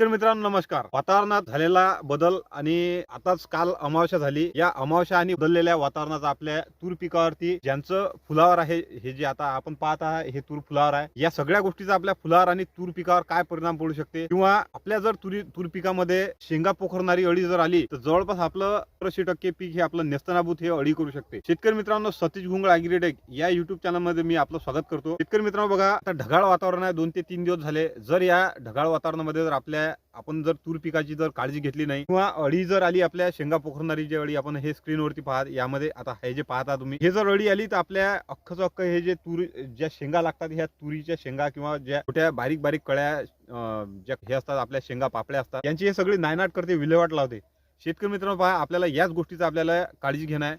शेतकरी मित्रांनो नमस्कार. वातावरणात झालेला बदल आणि आताच काल अमावस्या झाली. या अमावस्या आणि बदललेल्या वातावरणाचा आपल्या तूर पिकावरती ज्यांचं फुलावर आहे हे जे आता आपण पाहत आहे हे तूर फुलावर आहे. या सगळ्या गोष्टीचा आपल्या फुलावर आणि तूर पिकावर काय परिणाम पडू शकते? किंवा आपल्या जर तुरी तूर पिकामध्ये शेंगा पोखरणारी अळी जर आली तर जवळपास आपलं ऐंशी टक्के पीक हे आपलं नेस्तनाभूत हे अळी करू शकते. शेतकरी मित्रांनो सतीश घुंगळ अॅग्रिटेक या युट्यूब चॅनलमध्ये मी आपलं स्वागत करतो. शेतकरी मित्रांनो बघा आता ढगाळ वातावरण आहे. दोन ते तीन दिवस झाले. जर या ढगाळ वातावरणामध्ये जर आपल्या आपण जर तूर पिकाची जर काळजी घेतली नाही किंवा अळी जर आली आपल्या शेंगा पोखरणारी जी अळी आपण हे स्क्रीनवरती पाहत यामध्ये आता हे जे पाहता तुम्ही हे जर अळी आली तर आपल्या अख्खच अख्ख हे जे तूर ज्या शेंगा लागतात ह्या तुरीच्या शेंगा किंवा ज्या छोट्या बारीक बारीक कळ्या ज्या हे असतात आपल्या शेंगा पापड्या असतात यांची हे सगळी नायनाट करते विल्हेवाट लावते. शेतकरी मित्रांनो पहा आपल्याला याच गोष्टीचा आपल्याला काळजी घेणं आहे.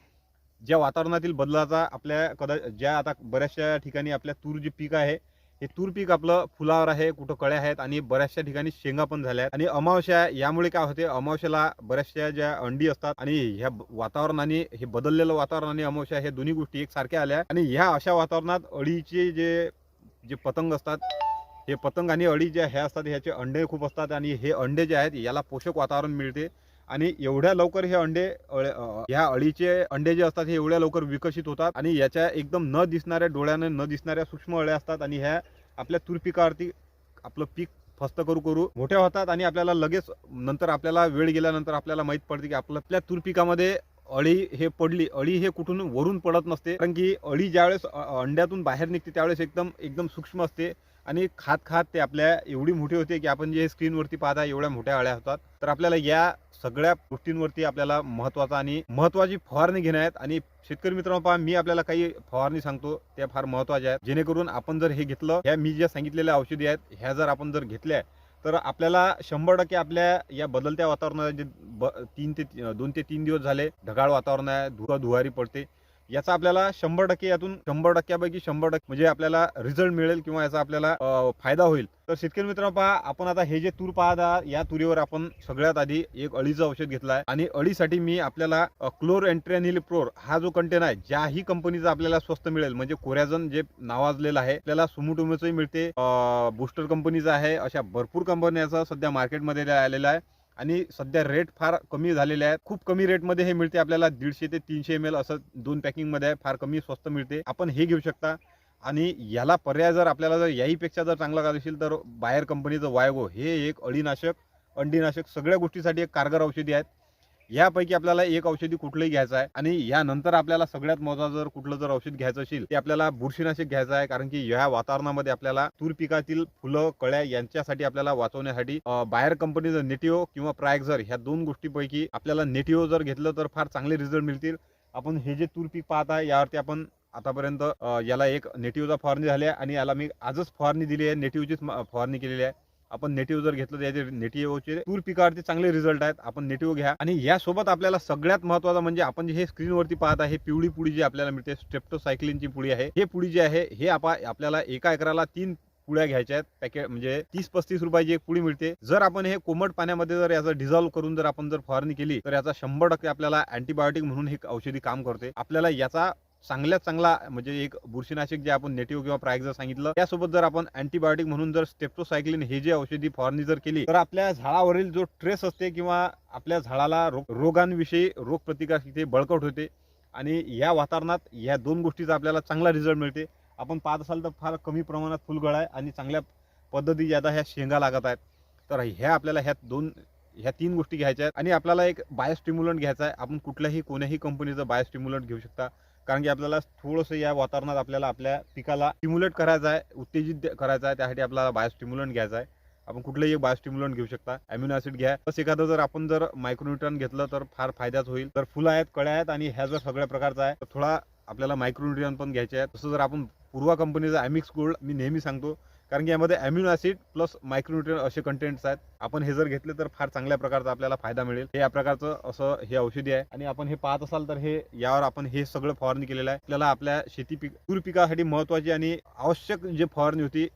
ज्या वातावरणातील बदलाचा आपल्या कदा ज्या आता बऱ्याचशा ठिकाणी आपल्या तूर जे पीक आहे हे तूर पीक आपलं फुलावर आहे कुठं कळ्या आहेत आणि बऱ्याचशा ठिकाणी शेंगा पण झाल्या आहेत. आणि अमावस्या यामुळे काय होते अमावस्याला बऱ्याचशा ज्या अंडी असतात आणि ह्या वातावरणाने हे बदललेलं वातावरण आणि अमावस्या हे दोन्ही गोष्टी एकसारख्या आल्या. आणि ह्या अशा वातावरणात अळीचे जे जे पतंग असतात हे पतंग आणि अळी ज्या ह्या असतात ह्याचे अंडे खूप असतात आणि हे अंडे जे आहेत याला पोषक वातावरण मिळते. आणि एवढ्या लवकर हे अंडे अळ- ह्या अळीचे अंडे जे असतात हे एवढ्या लवकर विकसित होतात आणि याच्या एकदम न दिसणाऱ्या डोळ्याने न दिसणाऱ्या सूक्ष्म अळ्या असतात आणि ह्या आपल्या तूर पिकावरती आपलं पीक फस्त करू करू मोठ्या होतात आणि आपल्याला लगेच नंतर आपल्याला वेळ गेल्यानंतर आपल्याला माहीत पडते की आपलं आपल्या तूर पिकामध्ये अळी हे पडली. अळी हे कुठून वरून पडत नसते. कारण की अळी ज्यावेळेस अंड्यातून बाहेर निघते त्यावेळेस एकदम एकदम सूक्ष्म असते. आणि खात खात ते आपल्या एवढी मोठी होते की आपण जे स्क्रीनवरती पाहता एवढ्या मोठ्या अळ्या होतात. तर आपल्याला या सगळ्या गोष्टींवरती आपल्याला महत्त्वाचा आणि महत्वाची फवारणी घेण्या आहेत. आणि शेतकरी मित्रांनो पहा मी आपल्याला काही फवारणी सांगतो त्या फार महत्त्वाच्या आहेत. जेणेकरून आपण जर हे घेतलं ह्या मी ज्या सांगितलेल्या औषधी आहेत ह्या जर आपण जर घेतल्या तर आपल्याला शंभर टक्के आपल्या या बदलत्या वातावरणात जे ब तीन ते दोन ते तीन दिवस झाले ढगाळ वातावरण आहे धुवा धुवारी पडते. याचा आपल्याला शंभर टक्के यातून शंभर टक्क्यापैकी शंभर टक्के म्हणजे आपल्याला रिझल्ट मिळेल किंवा याचा आपल्याला फायदा होईल. तर शेतकरी मित्रांनो पहा आपण आता हे जे तूर पाहत आहात या तुरीवर आपण सगळ्यात आधी एक अळीचं औषध घेतलं आहे. आणि अळीसाठी मी आपल्याला क्लोर एन्ट्रॅनिल प्रोर हा जो कंटेन आहे ज्याही कंपनीचा आपल्याला स्वस्त मिळेल. म्हणजे कोऱ्याजन जे नावाजलेलं आहे आपल्याला सुमुटुमेचंही मिळते. बुस्टर कंपनीचं आहे अशा भरपूर कंपन्याचा सध्या मार्केटमध्ये आलेला आहे. आणि सध्या रेट फार कमी झालेले आहेत. खूप कमी रेटमध्ये हे मिळते आपल्याला दीडशे ते तीनशे एम एल असं दोन पॅकिंगमध्ये आहे. फार कमी स्वस्त मिळते. आपण हे घेऊ शकता. आणि याला पर्याय जर आपल्याला जर याहीपेक्षा जर चांगला करायचं असेल तर बाहेर कंपनीचं वायगो हे एक अळीनाशक अंडीनाशक सगळ्या गोष्टीसाठी एक कारगर औषधी आहेत. यापैकी आपल्याला एक औषधी कुठलंही घ्यायचं आहे. आणि यानंतर आपल्याला सगळ्यात महत्वाचं जर कुठलं जर औषध घ्यायचं असेल ते आपल्याला बुरशीनाशक घ्यायचं आहे. कारण की या वातावरणामध्ये आपल्याला तूर पिकातील फुलं कळ्या यांच्यासाठी आपल्याला वाचवण्यासाठी बाहेर कंपनीचं नेटिओ किंवा प्रायक्झर ह्या दोन गोष्टीपैकी आपल्याला नेटिओ जर घेतलं तर फार चांगले रिझल्ट मिळतील. आपण हे जे तूर पीक पाहत आहे यावरती आपण आतापर्यंत याला एक नेटिव्हचा फवारणी झाली आहे. आणि याला मी आजच फवारणी दिली आहे. नेटिव्हचीच फवारणी केलेली आहे. आपण नेटिव्ह जर घेतलं तर याचे नेटिव्हचे तूर पिकावरती चांगले रिझल्ट आहेत. आपण नेटिव्ह घ्या. आणि यासोबत आपल्याला सगळ्यात महत्वाचं म्हणजे आपण जे हे स्क्रीनवरती पाहत आहे पिवळी पुडी जी आपल्याला मिळते स्ट्रेप्टोसायक्लिनची पुडी आहे. हे पुडी जी आहे हे आपल्याला एका एकराला तीन पुड्या घ्यायच्या आहेत. पॅकेट म्हणजे तीस पस्तीस रुपयाची एक पुडी मिळते. जर आपण हे कोमट पाण्यामध्ये जर याचं डिझॉल्व्ह करून जर आपण जर फवारणी केली तर याचा शंभर टक्के आपल्याला अँटीबायोटिक म्हणून हे औषधी काम करते. आपल्याला याचा चांगल्यात चांगला म्हणजे एक बुरशीनाशक जे आपण नेटिव्ह किंवा प्रायक्झा जर सांगितलं त्यासोबत जर आपण अँटीबायोटिक म्हणून जर स्टेप्टोसायक्लिन हे जे औषधी फवारणी जर केली तर आपल्या झाडावरील जो ट्रेस असते किंवा आपल्या झाडाला रोग रोगांविषयी रोगप्रतिकारशक्ती बळकट होते आणि या वातावरणात या दोन गोष्टीचा आपल्याला चांगला रिझल्ट मिळते. आपण पाहत असाल तर फार कमी प्रमाणात फुलगळ आहे आणि चांगल्या पद्धती आता ह्या शेंगा लागत आहेत. तर ह्या आपल्याला ह्या दोन ह्या तीन गोष्टी घ्यायच्या आहेत आणि आपल्याला एक बायोस्टिम्युलंट घ्यायचा आहे. आपण कुठल्याही कोण्याही कंपनीचं बायोस्टिम्युलंट घेऊ शकता. कारण की आपल्याला थोडंसं या वातावरणात आपल्याला आपल्या पिकाला स्टिम्युलेट करायचं आहे उत्तेजित करायचं आहे त्यासाठी आपल्याला बायोस्टिम्युलंट घ्यायचा आहे. आपण कुठलंही एक बायोस्टिम्युलंट घेऊ शकता. अम्युनो ऍसिड घ्या. बस एखादं जर आपण जर मायक्रोन्युट्रन घेतलं तर फार फायद्याच होईल. तर फुलं आहेत कळ्या आहेत आणि ह्या जर सगळ्या प्रकारचा आहे तर थोडा आपल्याला मायक्रोन्युट्रियन पण घ्यायचे आहे तसं जर आपण पूर्वा कंपनीचा ॲमिक्स गोल्ड मी नेहमी सांगतो कारण की यामध्ये अम्युनो ॲसिड प्लस मायक्रोन्युट्रियन असे कंटेंट्स आहेत. आपण हे जर घेतले तर फार चांगल्या प्रकारचा आपल्याला फायदा मिळेल. हे या प्रकारचं असं हे औषधी आहे. आणि आपण हे पाहत असाल तर हे यावर आपण हे सगळं फवारणी केलेलं आहे. आपल्याला आपल्या शेती पीक पूर पिकासाठी महत्वाची आणि आवश्यक जे फवारणी होती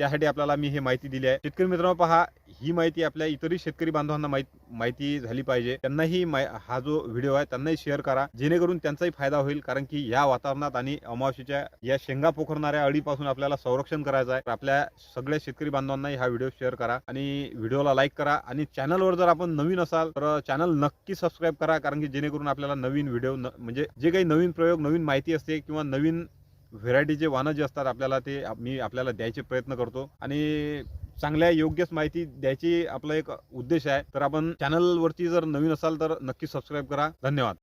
त्यासाठी आपल्याला मी हे माहिती दिली आहे. शेतकरी मित्रांनो पहा ही माहिती आपल्या इतरही शेतकरी बांधवांना माहित- माहिती झाली पाहिजे. त्यांनाही मा- हा जो व्हिडिओ आहे त्यांनाही शेअर करा. जेणेकरून त्यांचाही फायदा होईल कारण की या वातावरणात आणि अमावशीच्या या शेंगा पोखरणाऱ्या अळीपासून आपल्याला संरक्षण करायचं आहे. आपल्या सगळ्या शेतकरी बांधवांनाही हा व्हिडिओ शेअर करा आणि व्हिडिओला लाईक करा. आणि चॅनलवर जर आपण नवीन असाल तर चॅनल नक्की सबस्क्राईब करा कारण की जेणेकरून आपल्याला नवीन व्हिडिओ म्हणजे जे काही नवीन प्रयोग नवीन माहिती असते किंवा नवीन व्हेरायटीचे वाहनं जे असतात आपल्याला ते मी आपल्याला द्यायचे प्रयत्न करतो. आणि चांगल्या योग्यच माहिती द्यायची आपला एक उद्देश आहे. तर आपण चॅनलवरती जर नवीन असाल तर नक्की सबस्क्राईब करा. धन्यवाद.